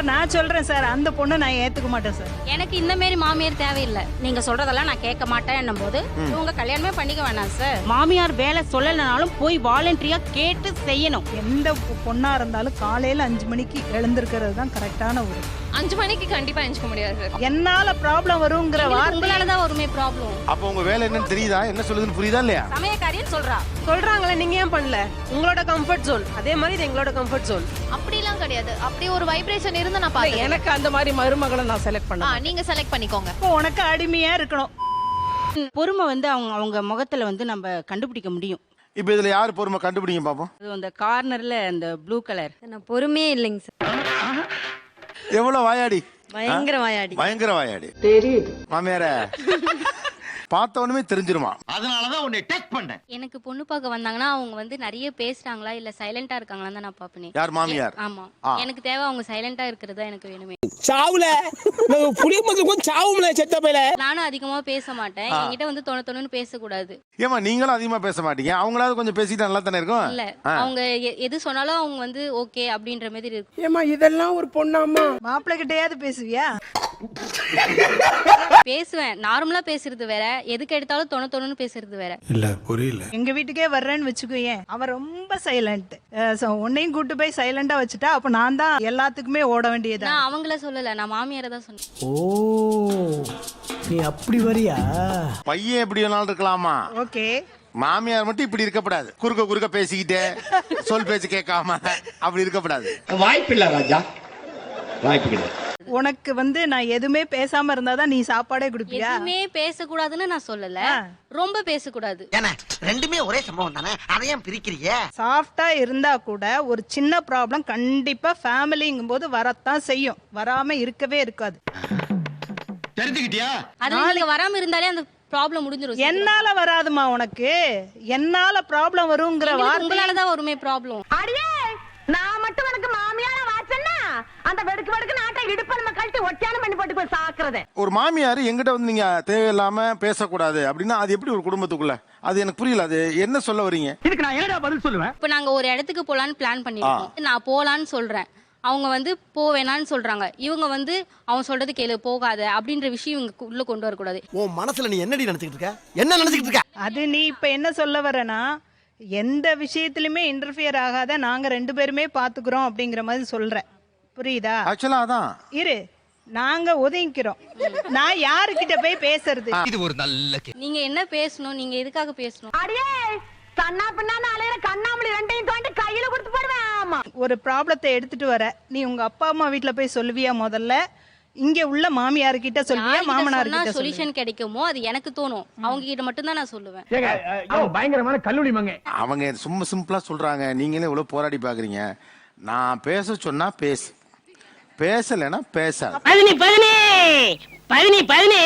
Sir நான் சொல்றேன் sir. அந்த பொண்ணை நான் ஏத்துக்க மாட்டேன் சார். எனக்கு இந்த மாரி மாமியார் தேவையில்லை. நீங்க சொல்றதெல்லாம் நான் கேட்க மாட்டேன்னும் போது இவங்க கல்யாணமே பண்ணிக்க வேணாம் சார். மாமியார் வேலை சொல்லலைனாலும் போய் வாலண்டரியா கேட்டு செய்யணும். எந்த பொண்ணா இருந்தாலும் காலையில அஞ்சு மணிக்கு எழுந்திருக்கிறது தான் கரெக்டான ஒரு அஞ்சு மணிக்கு கண்டிப்பா எஞ்சிக்க முடியாது என்னால ப்ராப்ளம் வருங்கிற வார்த்தை உங்களால தான் வருமே ப்ராப்ளம் அப்போ உங்க வேலை என்னன்னு தெரியுதா? என்ன சொல்லுதுன்னு புரியுதா இல்லையா? சமயக்காரின்னு சொல்றா. சொல்றாங்களே நீங்க ஏன் பண்ணல? உங்களோட கம்ஃபர்ட் ஜோன் அதே மாதிரி இது எங்களோட கம்ஃபர்ட் ஜோன் அப்படிலாம் கிடையாது. அப்படி ஒரு வைப்ரேஷன் இருந்து நான் பாத்தேன் எனக்கு அந்த மாதிரி மருமகளை நான் செலக்ட் பண்ண நீங்க செலக்ட் பண்ணிக்கோங்க. இப்போ உனக்கு அடிமையா இருக்கணும். பொறுமை வந்து அவங்க அவங்க முகத்துல வந்து நம்ம கண்டுபிடிக்க முடியும். இப்போ இதுல யார் பொறுமை கண்டுபிடிங்க பாப்போம்? அது அந்த கார்னர்ல அந்த ப்ளூ கலர் நான் பொறுமையே இல்லைங்க சார். எவ்வளவு வாயாடி? பயங்கர வாயாடி. பயங்கர வாயாடி. தெரியுது. மாமியார. பார்த்த உடனே தெரிஞ்சிருமா அதனாலதான் உன்னை டெக் பண்ணேன். எனக்கு பொண்ணு பார்க்க வந்தாங்கன்னா அவங்க வந்து நிறைய பேசுறாங்களா இல்ல சைலண்டா இருக்காங்களா தான் நான் பாப்பேனே யார் மாமியார்? ஆமா. எனக்கு தேவை அவங்க சைலண்டா இருக்கிறது தான் எனக்கு வேணுமே. சாவுல புளிய கொஞ்சம் சாவும்ல செத்த பையில. நானும் அதிகமா பேச மாட்டேன். என்கிட்ட வந்து தொண தொணன்னு பேசக்கூடாது. ஏமா நீங்களும் அதிகமா பேச மாட்டீங்க. அவங்களாவது கொஞ்சம் பேசிட்டு நல்லா தானே இருக்கும்? இல்ல. அவங்க எ- எது சொன்னாலும் அவங்க வந்து ஓகே அப்படின்ற மாதிரி இருக்கும் ஏமா இதெல்லாம் ஒரு பொண்ணாமா மாப்பிள்ளை கிட்டயாவது பேசுவியா? பேசுவேன். நார்மலா பேசுறது வேற. எதுக்கு எடுத்தாலும் தொண தொணன்னு பேசுறது வேற. இல்ல புரியல. எங்க வீட்டுக்கே வர்றேன்னு வச்சுக்கோயேன் அவன் ரொம்ப சைலண்ட் உன்னையும் கூட்டு போய் சைலண்டா வச்சுட்டா அப்ப நான் தான் எல்லாத்துக்குமே ஓட வேண்டியதா? நான் அவங்கள சொல்லல நான் மாமியாரை தான் சொன்னேன். ஓ நீ அப்படி வரியா? பையன் எப்படி வேணாலும் இருக்கலாமா? ஓகே. மாமியார் மட்டும் இப்படி இருக்கக்கூடாது. குறுக்க குறுக்க பேசிக்கிட்டே சொல் பேச்சு கேட்காம அப்படி இருக்கக்கூடாது. வாய்ப்பு இல்ல ராஜா. வாய்ப்பு கிடையாது. உனக்கு வந்து நான் எதுவுமே பேசாம இருந்தாதான் நீ சாப்பாடே கொடுப்பியா? எதுவுமே பேசக்கூடாதுன்னு நான் சொல்லல. ரொம்ப பேசக்கூடாது. ரெண்டுமே ஒரே சம்பவம் தானே? அதையும் பிரிக்கிறீங்க? சாஃப்டா இருந்தா கூட ஒரு சின்ன ப்ராப்ளம் கண்டிப்பா ஃபேமிலிங்கும் போது வரத்தான் செய்யும். வராம இருக்கவே இருக்காது. தெரிஞ்சுக்கிட்டியா? அது நீங்க வராம இருந்தாலே அந்த ப்ராப்ளம் முடிஞ்சிரும் என்னால வராதுமா உனக்கு? என்னால ப்ராப்ளம் வருங்கிற வார்த்தை உங்களால தான் வருமே ப்ராப்ளம் அடியே நான் மட்டும் எனக்கு அந்த வெடுக்கு வெடுக்கு நாட்டை இடுப்பு நம்ம கழட்டி ஒட்டியானம் பண்ணி போட்டு போய் சாக்குறதே. ஒரு மாமியார் எங்கிட்ட வந்து நீங்க தேவையில்லாம பேசக்கூடாது அப்படின்னா அது எப்படி ஒரு குடும்பத்துக்குள்ள? அது எனக்கு புரியல அது என்ன சொல்ல வர்றீங்க இதுக்கு நான் என்னடா பதில் சொல்லுவேன்? இப்போ நாங்க ஒரு இடத்துக்கு போலான்னு பிளான் பண்ணிருக்கோம். நான் போலான்னு சொல்றேன். அவங்க வந்து போவேணான்னு சொல்றாங்க. இவங்க வந்து அவன் சொல்றது கேளு போகாத அப்படின்ற விஷயம் இவங்க உள்ள கொண்டு வரக்கூடாது. உன் மனசுல நீ என்னடி நினைச்சுக்கிட்டு இருக்க? என்ன நினைச்சுக்கிட்டு இருக்க? அது நீ இப்ப என்ன சொல்ல வரனா எந்த விஷயத்திலுமே இன்டர்ஃபியர் ஆகாத நாங்க ரெண்டு பேருமே பாத்துக்கிறோம் அப்படிங்கிற மாதிரி சொல்ற புரியுதா? ஆக்சுவலா அதான். இரு நாங்க ஒதுங்கிக்கிறோம். நான் யாருக்கிட்ட போய் பேசுறது? இது ஒரு நல்ல நீங்க என்ன பேசணும்? நீங்க எதுக்காக பேசணும்? அடியே கண்ணா பின்னான்னு அலையிற கண்ணாமலி ரெண்டையும் தோண்டி கையில கொடுத்து போடுவேன். ஆமா. ஒரு ப்ராப்ளத்தை எடுத்துட்டு வர. நீ உங்க அப்பா அம்மா வீட்ல போய் சொல்லுவியா முதல்ல? இங்க உள்ள மாமியார் கிட்ட சொல்லுவியா மாமனார் கிட்ட சொல்லுவியா? சொல்யூஷன் கிடைக்குமோ? அது எனக்கு தோணும். அவங்க கிட்ட மட்டும் தான் நான் சொல்லுவேன். பயங்கரமான கல்லூரி மங்க அவங்க சும்மா சிம்பிளா சொல்றாங்க. நீங்களே இவ்வளவு போராடி பாக்குறீங்க. நான் பேச சொன்னா பேசு. பேசலைன்னா பேசாது. பதினி பதினி! பதினி பதினி!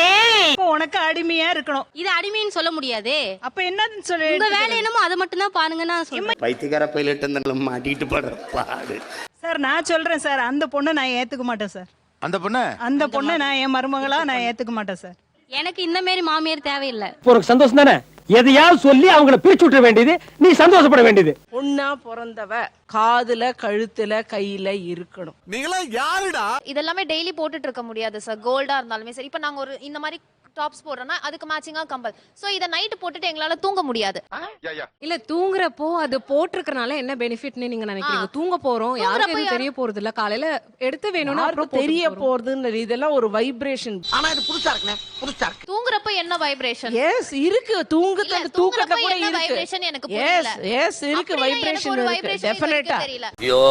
உனக்கு அடிமையா இருக்கணும். இது அடிமைன்னு சொல்ல முடியாதே. அப்ப என்னன்னு சொல்லு உங்க வேலை என்னமோ அதை மட்டும் தான் பாருங்க நான் சொல்றேன். பைத்தியக்கார பைலட் அந்த மாட்டிக்கிட்டு படுற பாடு. சார் நான் சொல்றேன் சார் அந்த பொண்ணை நான் ஏத்துக்க மாட்டேன் சார். அந்த பொண்ணு? அந்த பொண்ணை நான் என் மருமகளா நான் ஏத்துக்க மாட்டேன் சார். எனக்கு இந்த மாதிரி மாமியார் தேவையில்லை. ஒரு சந்தோஷம் தானே? எதையாவது சொல்லி அவங்கள பிரிச்சு விட்டுற வேண்டியது. நீ சந்தோஷப்பட வேண்டியது. பொண்ணா பிறந்தவ காதுல கழுத்துல கையில இருக்கணும். நீங்களா யாருடா? இதெல்லாமே டெய்லி போட்டுட்டு இருக்க முடியாது சார் கோல்டா இருந்தாலுமே சரி. இப்போ நாங்க ஒரு இந்த மாதிரி டாப்ஸ் போடுறோம்னா அதுக்கு மேட்சிங்கா கம்பல். சோ இத நைட் போட்டுட்டு எங்களால தூங்க முடியாது. இல்ல தூங்குறப்போ அது போட்டிருக்கறனால என்ன பெனிஃபிட்னு நீங்க நினைக்கிறீங்க? தூங்க போறோம். யாருக்கும் எதுவும் தெரிய போறது இல்ல காலையில எடுத்து வேணும்னா அப்புறம் தெரிய தெரிய போறது போறதுன்னு இதெல்லாம் ஒரு வைப்ரேஷன் ஆனா இது புதுசா இருக்குண்ணே. புதுசா இருக்கு. தூங்குறப்ப என்ன வைப்ரேஷன் எஸ் இருக்கு. தூங்கத்துல தூக்கத்துல தூங்குறப்ப கூட என்ன இருக்கு. vibration எனக்கு புரியல. எஸ் இருக்கு. வைப்ரேஷன் இருக்கு. டெஃபினட்டா ஐயோ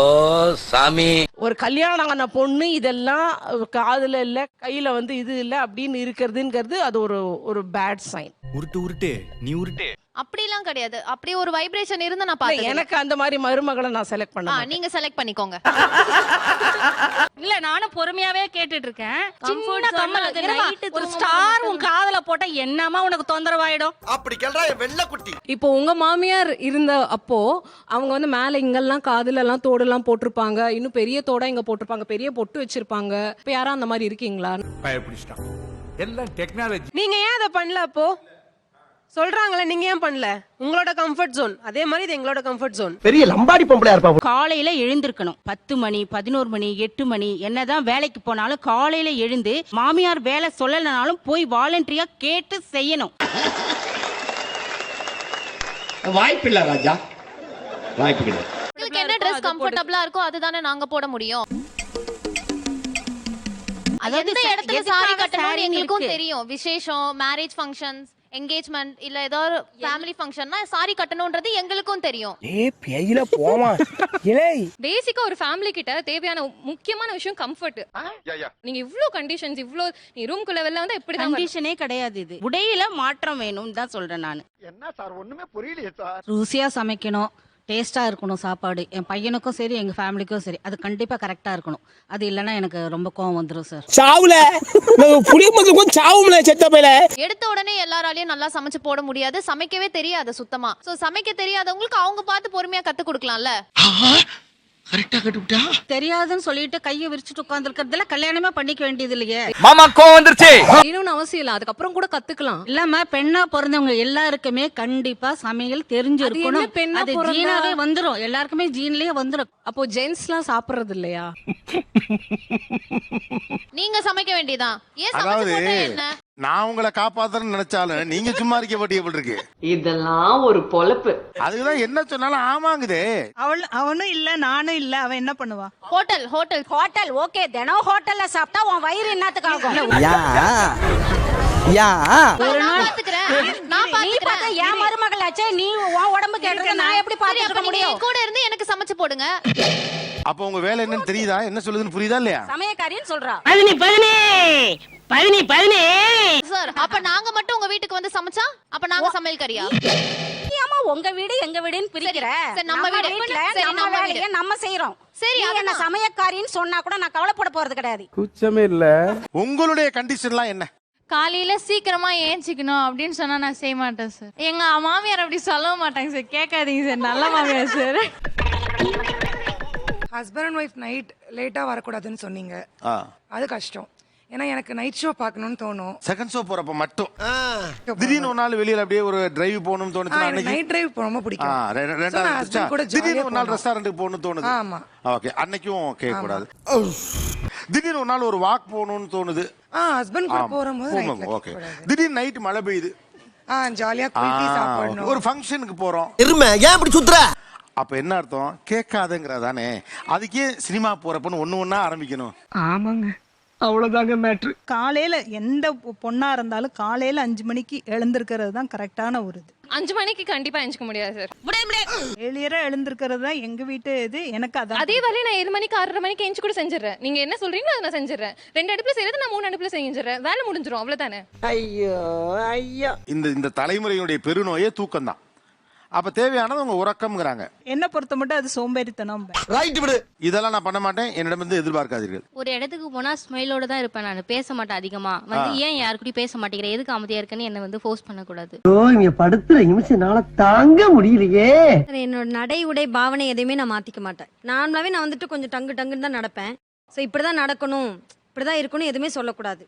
சாமி. ஒரு கல்யாணம் ஆன பொண்ணு இதெல்லாம் காதுல இல்ல கையில வந்து இது இல்ல அப்படின்னு இருக்கிறதுங்கிறது அது ஒரு ஒரு பேட் சைன் உருட்டு உருட்டு நீ உருட்டு. அப்படிலாம் கிடையாது. அப்படி ஒரு வைப்ரேஷன் இருந்து நான் பார்த்தேன் எனக்கு அந்த மாதிரி மருமகளை நான் செலக்ட் பண்ண நீங்க செலக்ட் பண்ணிக்கோங்க. இல்ல நானும் பொறுமையாவே கேட்டுட்டு இருக்கேன் சின்ன கம்மல். ஒரு ஸ்டார் உன் காதுல போட்டா என்னமா உனக்கு தொந்தரவாயிடும்? அப்படி கேள்றா என் வெள்ள குட்டி. இப்போ உங்க மாமியார் இருந்த அப்போ அவங்க வந்து மேல இங்கெல்லாம் காதுல எல்லாம் தோடெல்லாம் போட்டிருப்பாங்க. இன்னும் பெரிய தோடா இங்க போட்டிருப்பாங்க. பெரிய பொட்டு வச்சிருப்பாங்க. இப்ப யாரா அந்த மாதிரி இருக்கீங்களா? பயப்பிடிச்சிட்டான். எல்லாம் டெக்னாலஜி நீங்க ஏன் அதை பண்ணல அப்போ? சொல்றாங்களே நீங்க ஏன் பண்ணல? உங்களோட கம்ஃபர்ட் ஜோன் அதே மாதிரி இது எங்களோட கம்ஃபர்ட் ஜோன் பெரிய லம்பாடி பொம்பளையா இருப்பா காலையில எழுந்திருக்கணும். பத்து மணி பதினோரு மணி எட்டு மணி என்னதான் வேலைக்கு போனாலும் காலையில எழுந்து மாமியார் வேலை சொல்லலைனாலும் போய் வாலண்டரியா கேட்டு செய்யணும். வாய்ப்பு இல்ல ராஜா. வாய்ப்பு கிடையாது. உங்களுக்கு என்ன ட்ரெஸ் கம்ஃபர்டபுளா இருக்கோ அதுதானே நாங்க போட முடியும். எந்த இடத்துல சாரி கட்டணும்னு எங்களுக்கும்? தெரியும். விசேஷம் மேரேஜ் ஃபங்க்ஷன்ஸ் என்கேஜ்மெண்ட் இல்ல ஏதாவது ஃபேமிலி ஃபங்க்ஷன்னா சாரி கட்டணும்ன்றது எங்களுக்கும் தெரியும். பெயில போமா பேசிக்கா ஒரு ஃபேமிலி கிட்ட தேவையான முக்கியமான விஷயம் கம்ஃபர்ட் நீங்க இவ்ளோ கண்டிஷன்ஸ் இவ்ளோ நீ ரூம்குள்ள வெளில வந்து எப்படி கண்டிஷனே கிடையாது இது. உடையில மாற்றம் வேணும்னு தான் சொல்றேன் நான். என்ன சார் ஒண்ணுமே புரியலையே சார். ருசியா சமைக்கணும். டேஸ்டா இருக்கணும் சாப்பாடு. என் பையனுக்கும் சரி எங்க ஃபேமிலிக்கும் சரி அது கண்டிப்பா கரெக்டா இருக்கணும். அது இல்லைன்னா எனக்கு ரொம்ப கோவம் வந்துடும் சார். சாவுல? புளிய மக்களுக்கும் சாவும்ல செத்த பையில எடுத்த உடனே எல்லாராலையும் நல்லா சமைச்சு போட முடியாது. சமைக்கவே தெரியாது சுத்தமா. சோ சமைக்க தெரியாதவங்களுக்கு அவங்க பார்த்து பொறுமையா கத்து கொடுக்கலாம்ல? கரெக்டா தெரியாதுன்னு சொல்லிட்டு கையை விரிச்சுட்டு உட்காந்துருக்கிறதுல கல்யாணமே பண்ணிக்க வேண்டியது இல்லையே மாமா கோவம் வந்துருச்சு. இன்னொன்னு அவசியம் இல்லை அதுக்கப்புறம் கூட கத்துக்கலாம். இல்லாம பெண்ணா பிறந்தவங்க எல்லாருக்குமே கண்டிப்பா சமையல் தெரிஞ்சு அது என்ன இருக்கணும் பெண்ணா அது பிறந்தா? ஜீனாவே வந்துரும். எல்லாருக்குமே ஜீன்லயே வந்துரும். அப்போ ஜென்ஸ்லாம் சாப்பிடுறது இல்லையா நீங்க சமைக்க வேண்டியதான் ஏன் சமைச்சு அதாவது போட்டா என்ன? நான் உங்களை காப்பாத்துறேன்னு நினைச்சாலும் நீங்க சும்மா இருக்க பட்டி எப்படி இருக்கு. இதெல்லாம் ஒரு பொழப்பு. அதுக்குதான் என்ன சொன்னாலும் ஆமாங்குதே. அவள் அவனும் இல்ல நானும் இல்ல அவன் என்ன பண்ணுவா? Hotel hotel hotel okay. தினம் ஹோட்டல்ல சாப்பிட்டா உன் வயிறு என்னத்துக்கு ஆகும் யா யா. நான் பாத்துக்கிறேன். நான் பாத்துக்கிறேன். என் மருமகளாச்சே? நீ உன் உடம்பு கேட்டத நான் எப்படி பாத்துக்க முடியும்? கூட இருந்து எனக்கு சமைச்சு போடுங்க. அப்ப உங்க வேலை என்னன்னு தெரியுதா? என்ன சொல்லுதுன்னு புரியுதா இல்லையா? சமயக்காரின்னு சொல்றா. பதினி பதினி. பதினி பதினி. சார் அப்ப நாங்க மட்டும் உங்க வீட்டுக்கு வந்து சமைச்சா? அப்ப நாங்க சமையல் கறியா ஏமா உங்க வீடு எங்க வீடுன்னு பிரிக்கிற. சரி, நம்ம வீடு. சரி, நம்ம நம்ம வேலையை நம்ம செய்யறோம் சரி, நீ என்ன அதுதான். சமயக்காரின்னு சொன்னா கூட நான் கவலைப்பட போறது கிடையாது. குச்சமே இல்ல. உங்களுடைய கண்டிஷன்லாம் என்ன? காலையில சீக்கிரமா ஏஞ்சிக்கணும் அப்படின்னு சொன்னா நான் செய்ய மாட்டேன் சார் எங்க மாமியார் அப்படி சொல்ல மாட்டாங்க சார் கேட்காதீங்க சார் நல்ல மாமியார் sir husband and wife night லேட்டா வரக்கூடாதுன்னு சொன்னீங்க. ஆ. அது கஷ்டம். ஏன்னா எனக்கு நைட் ஷோ பார்க்கணும்னு தோணும். செகண்ட் ஷோ போறப்ப மட்டும். திடீர்னு ஒரு நாள் வெளியில அப்படியே ஒரு டிரைவ் போகணும்னு தோணுச்சு அன்னைக்கு நைட் டிரைவ் ரொம்ப பிடிக்கும். ரெண்டாவது கூட திடீர்னு ஒரு நாள். ரெஸ்டாரண்ட்டுக்கு போகணும்னு தோணுது. ஆமா. ஓகே அன்னைக்கும் கேட்க கூடாது. திடீர்னு ஒரு நாள் ஒரு வாக் போகணும்னு தோணுது. ஆ ஹஸ்பண்ட் கூட. போகும்போது ஓகே திடீர்னு நைட் மழை பெய்யுது. ஆ ஜாலியா குளிக்கி சாப்பிடணும். ஒரு ஃபங்க்ஷனுக்கு போறோம். எருமை ஏன் இப்படி சுத்துற? அப்ப என்ன அர்த்தம்? கேட்காதுங்கிறதானே. அதுக்கே சினிமா போறப்பன்னு ஒண்ணு ஒண்ணா ஆரம்பிக்கணும். ஆமாங்க. அவ்வளவுதாங்க மேட்ரு காலையில எந்த பொ- பொண்ணா இருந்தாலும் காலையில அஞ்சு மணிக்கு எழுந்திருக்கிறது தான் கரெக்டான ஒரு இது. அஞ்சு மணிக்கு கண்டிப்பா எஞ்சிக்க முடியாது சார் எளியரா எழுந்திருக்கிறது தான் எங்க வீட்டு இது. எனக்கு அதான். அதே வேலையை நான் ஏழு மணிக்கு ஆறரை மணிக்கு எஞ்சி கூட செஞ்சிடறேன். நீங்க என்ன சொல்றீங்களோ அதை நான் செஞ்சிடறேன். ரெண்டு அடுப்புல செய்யறது நான் மூணு அடுப்புல செஞ்சிடறேன். வேலை முடிஞ்சிரும் அவ்வளவுதானே? ஐயோ ஐயோ. இந்த இந்த தலைமுறையினுடைய பெருநோயே தூக்கம் தான் அப்ப தேவையானது உங்க உறக்கம்ங்கிறாங்க. என்ன பொறுத்த மட்டும் அது சோம்பேறித்தனம். ரைட் விடு. இதெல்லாம் நான் பண்ண மாட்டேன். என்னிடமிருந்து எதிர்பார்க்காதீர்கள். ஒரு இடத்துக்கு போனா ஸ்மைலோட தான் இருப்பேன் நான். பேச மாட்டேன் அதிகமா. வந்து ஏன் யாருக்கூடயும் பேச மாட்டேங்கிறேன் எதுக்கு அமைதியா இருக்குன்னு என்ன வந்து ஃபோர்ஸ் பண்ணக்கூடாது. ஓ இங்க படுத்துற நிமிஷம்னால தாங்க முடியலையே. என்னோட நடை உடை பாவனை எதையுமே நான் மாத்திக்க மாட்டேன். நார்மலாவே நான் வந்துட்டு கொஞ்சம் டங்கு டங்குன்னு தான் நடப்பேன். ஸோ இப்படிதான் நடக்கணும். இப்படிதான் இருக்கணும் எதுவுமே சொல்லக்கூடாது.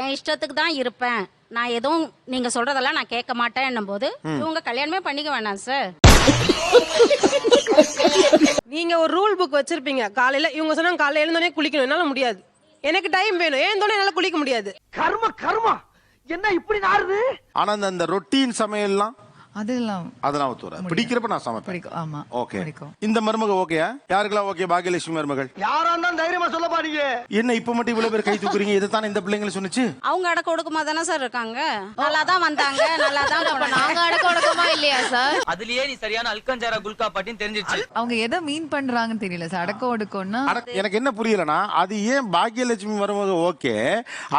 என் இஷ்டத்துக்கு தான் இருப்பேன். நான் எதுவும் நீங்க சொல்றதெல்லாம் நான் கேட்க மாட்டேன்னும் போது இவங்க கல்யாணமே பண்ணிக்க வேணாம் சார். நீங்க ஒரு ரூல் புக் வச்சிருப்பீங்க. காலையில இவங்க சொன்னாங்க காலையில எழுந்தோடனே குளிக்கணும். என்னால முடியாது. எனக்கு டைம் வேணும். எழுந்தோடனே என்னால குளிக்க முடியாது. கர்ம கர்மா! என்ன இப்படி நாறுது? ஆனா இந்த அந்த ரொட்டீன் சமையல்லாம் அதெல்லாம் அதெல்லாம் ஒத்து வராது பிடிக்கிறப்ப நான் சமைப்பேன். பிடிக்கும். ஆமா ஓகே. இந்த மருமக ஓகேயா? யாருக்கெல்லாம் ஓகே? பாகியலட்சுமி மருமகள். யாரா இருந்தா தைரியமா சொல்ல பாருங்க என்ன இப்ப மட்டும் இவ்வளவு பேர் கை தூக்குறீங்க? இதைத்தானே இந்த பிள்ளைங்களை சொன்னுச்சு? அவங்க அடக்க ஒடுக்கமா தானே சார் இருக்காங்க? நல்லா தான் வந்தாங்க. நல்லா தான் நாங்க அடக்க ஒடுக்கமா இல்லையா சார்? அதுலயே நீ சரியான அல்கஞ்சாரா குல்கா பாட்டின்னு தெரிஞ்சிருச்சு. அவங்க எதை மீன் பண்றாங்கன்னு தெரியல சார். அடக்க ஒடுக்கம்னா அட, எனக்கு என்ன புரியலனா அது ஏன் பாகியலட்சுமி மருமக ஓகே?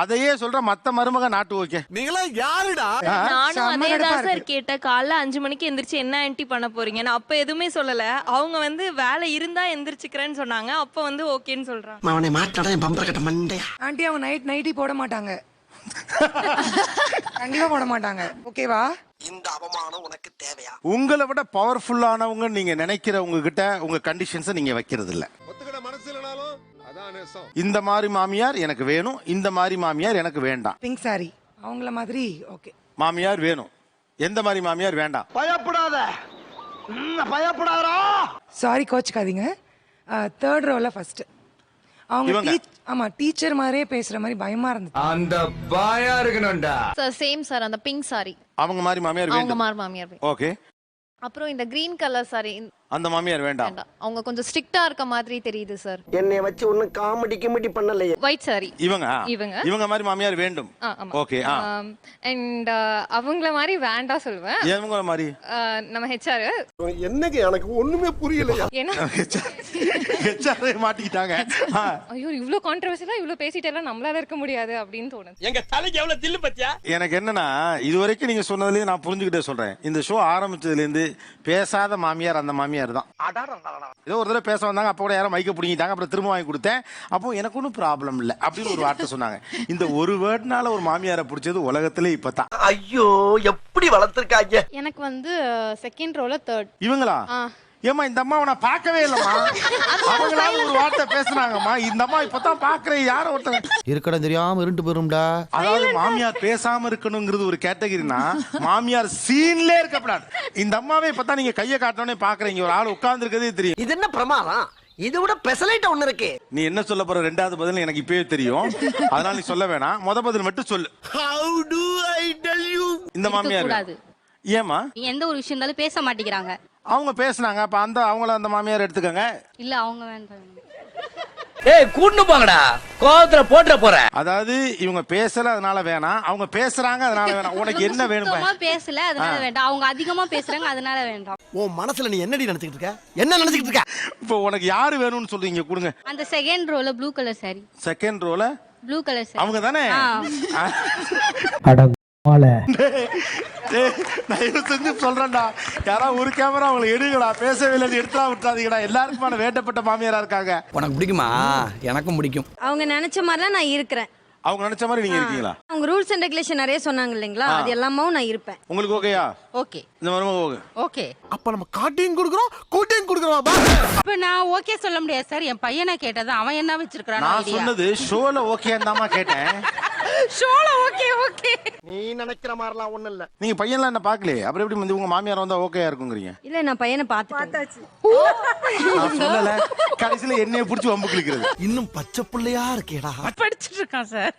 அதையே சொல்ற மத்த மருமக நாட்டு ஓகே. நீங்களா யாருடா? நானும் செம்ம அதே கடுப்பா தான் சார் இருக்கு. கேட்டேன். காலைல அஞ்சு மணிக்கு எந்திரிச்சு என்ன ஆன்ட்டி பண்ண போறீங்க நான் அப்ப எதுவுமே சொல்லல. அவங்க வந்து வேலை இருந்தா எந்திரிச்சுக்கிறேன்னு சொன்னாங்க. அப்ப வந்து ஓகேன்னு சொல்றாங்க. அவனை மாட்டாடா என் பம்பர கட்ட மண்டையா? ஆண்டி அவங்க நைட் நைட்டி போட மாட்டாங்க. கண்டிப்பா போட மாட்டாங்க. ஓகேவா இந்த அவமானம் உனக்கு தேவையா? உங்களை விட பவர்ஃபுல்லானவங்க நீங்க நினைக்கிற உங்ககிட்ட உங்க கண்டிஷன்ஸை நீங்க வைக்கிறது இல்ல ஒத்துக்கிட மனசு இல்லனாலும் இந்த மாதிரி மாமியார் எனக்கு வேணும் இந்த மாதிரி மாமியார் எனக்கு வேண்டாம். பிங்க் சாரி அவங்கள மாதிரி ஓகே மாமியார் வேணும். எந்த மாதிரி மாமியார் வேண்டாம். பயப்படாத. பயப்படாதா சாரி கோச்சுக்காதீங்க. தேர்ட் ரோல ஃபர்ஸ்ட் அவங்க ஆமா டீச்சர் மாதிரியே பேசுற மாதிரி பயமா இருந்துச்சு. அந்த பாயா இருக்கணும்டா. சார் சேம் சார் அந்த பிங்க் சாரி அவங்க மாதிரி மாமியார் அவங்க வேண்டும் மார் மாமியார் ஓகே அப்புறம் இந்த கிரீன் கலர் சாரி அந்த மாமியார் வேண்டாம். அவங்க கொஞ்சம் ஸ்ட்ரிக்டா இருக்க மாதிரி தெரியுது சார். என்னைய வச்சு ஒன்னும் காமெடி கிமெடி பண்ணலையே. ஒயிட் சாரி இவங்க. இவங்க. இவங்க மாதிரி மாமியார் வேண்டும். ஓகே அண்ட் அவங்கள மாதிரி வேண்டாம் சொல்லுவேன் இவங்க மாதிரி? நம்ம ஹெச்ஆர் என்னங்க எனக்கு ஒண்ணுமே புரியலையா? ஏன்னா ஹெச்ஆர் மாட்டிக்கிட்டாங்க. ஐயோ இவ்ளோ கான்ட்ரவர்சியலா இவ்ளோ பேசிட்டு எல்லாம் நம்மளால இருக்க முடியாது அப்படின்னு தோணுது. எங்க தலைக்கு எவ்வளவு தில்லு பத்தியா? எனக்கு என்னன்னா இது வரைக்கும் நீங்க சொன்னதுலயே நான் புரிஞ்சுக்கிட்டே சொல்றேன். இந்த ஷோ ஆரம்பிச்சதுல இருந்து பேசாத மாமியார் அந்த மாமியார். தான் ஏதோ ஒரு தடவை பேச வந்தாங்க அப்போ கூட யாரும் மைக்க பிடிங்கிட்டாங்க அப்புறம் திரும்ப வாங்கி கொடுத்தேன். அப்போ எனக்கு ஒன்றும் ப்ராப்ளம் இல்லை அப்படின்னு ஒரு வார்த்தை சொன்னாங்க. இந்த ஒரு வேர்ட்னால ஒரு மாமியாரை பிடிச்சது உலகத்திலே இப்பதான். ஐயோ எப்படி வளர்த்திருக்காங்க? எனக்கு வந்து செகண்ட் ரோல தேர்ட் இவங்களா? ஏமா இந்த அம்மாவை நான் பார்க்கவே இல்லம்மா. அவங்களால ஒரு வார்த்தை பேசுனாங்கம்மா. இந்த அம்மா இப்பதான் பாக்குறேன் யார ஒருத்தங்க இருக்கடம் தெரியாம இருண்டு போயிரும்டா. அதாவது மாமியார் பேசாம இருக்கணுங்கிறது ஒரு கேட்டகரினா மாமியார் சீன்லே இருக்கக்கூடாது இந்த அம்மாவே இப்பதான் நீங்க கையை காட்டணும்னே பாக்குறீங்க ஒரு ஆள் உட்கார்ந்து இருக்கதே தெரியும். இது என்ன பிரமாதம்? இதை விட பெசலைட்ட ஒண்ணு இருக்கு. நீ என்ன சொல்ல போற? ரெண்டாவது பதில் எனக்கு இப்பவே தெரியும். அதனால நீ சொல்ல வேணாம். முத பதில் மட்டும் சொல்லு. How do I tell you இந்த மாமியார். கூடாது ஏமா எந்த ஒரு விஷயம் இருந்தாலும் பேச மாட்டேங்கிறாங்க. அவங்க பேசுனாங்க அப்ப அந்த அவங்கள அந்த மாமியார் எடுத்துக்கங்க. இல்ல அவங்க வேண்டாம். ஏய் கூட்டு போங்கடா. கோவத்துல போட்டுற போற. அதாவது இவங்க பேசல அதனால வேணாம். அவங்க பேசுறாங்க அதனால வேணாம். உனக்கு என்ன வேணும். சுத்தமா? பேசல அதனால வேண்டாம். அவங்க அதிகமா பேசுறாங்க அதனால வேண்டாம். உன் மனசுல நீ என்னடி நினைச்சிட்டு இருக்க? என்ன நினைச்சிட்டு இருக்க? இப்போ உனக்கு யாரு வேணும்னு சொல்றீங்க கொடுங்க. அந்த செகண்ட் ரோல ப்ளூ கலர் saree. செகண்ட் ரோல ப்ளூ கலர் saree. அவங்க தானே ஆ. டேய், தயவு செஞ்சு சொல்றேன்டா. யாராவது ஒரு கேமரா அவங்களை எடுங்கடா. பேசவே இல்லைன்னு எடுத்துலாம் விட்டுறாதீங்கடா எல்லாருக்குமான வேண்டப்பட்ட மாமியாரா இருக்காங்க. உனக்கு பிடிக்குமா? எனக்கும் பிடிக்கும். அவங்க நினைச்ச மாதிரிலாம் நான் இருக்கிறேன். அவங்க நினைச்ச மாதிரி நீங்க இருக்கீங்களா? அவங்க ரூல்ஸ் அண்ட் ரெகுலேஷன் நிறைய சொன்னாங்க இல்லைங்களா? அது எல்லாமும் நான் இருப்பேன். உங்களுக்கு ஓகேயா ஓகே. இந்த மருமக ஓகே ஓகே. அப்ப நம்ம காட்டியும் கொடுக்குறோம் கூட்டியும் கொடுக்குறோம் பா இப்ப நான் ஓகே சொல்ல முடியாது சார் என் பையனை கேட்டது அவன் என்ன வச்சிருக்கான் நான் சொன்னது ஷோல ஓகே தாமா கேட்டேன். ஷோல ஓகே ஓகே நீ நினைக்கிற மாதிரிலாம் ஒண்ணும் இல்ல. நீங்க பையன்லாம் என்ன பார்க்கலையே? அப்புறம் எப்படி வந்து உங்க மாமியார் வந்தா ஓகேயா இருக்குங்கிறீங்க? இல்ல நான் பையனை பார்த்துட்டாச்சு நான் சொல்லல. கடைசியில என்னைய புடிச்சு வம்பு கிளிக்கிறது இன்னும் பச்சை புள்ளையா இருக்கேடா. படிச்சிட்டு இருக்கான் சார்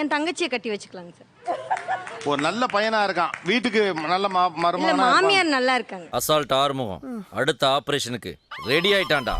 என் தங்கச்சியை கட்டி வச்சுக்கலாங்க சார் ஒரு நல்ல பையனா இருக்கான். வீட்டுக்கு நல்ல மருமகனா. மாமியார் நல்லா இருக்காங்க. அசால்ட் ஆறுமுகம். அடுத்த ஆபரேஷனுக்கு. ரெடி ஆயிட்டான்டா.